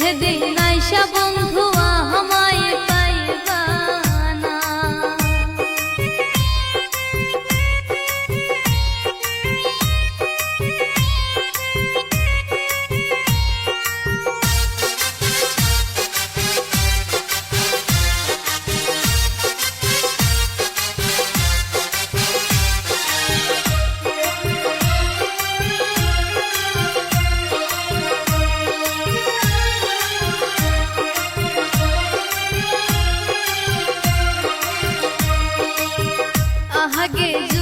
সেদিন আইসা বন্ধু লাগে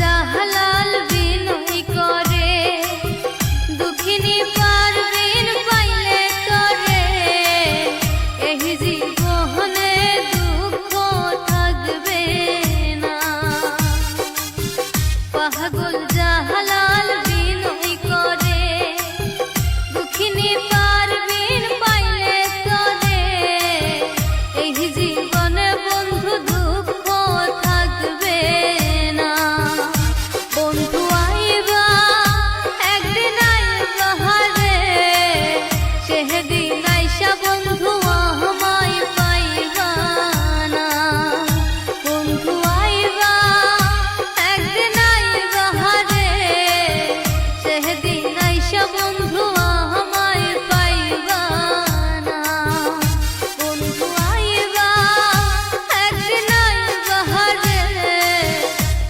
জাহালাল বিনয় করে দুঃখিনী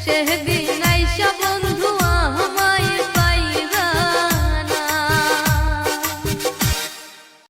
शहद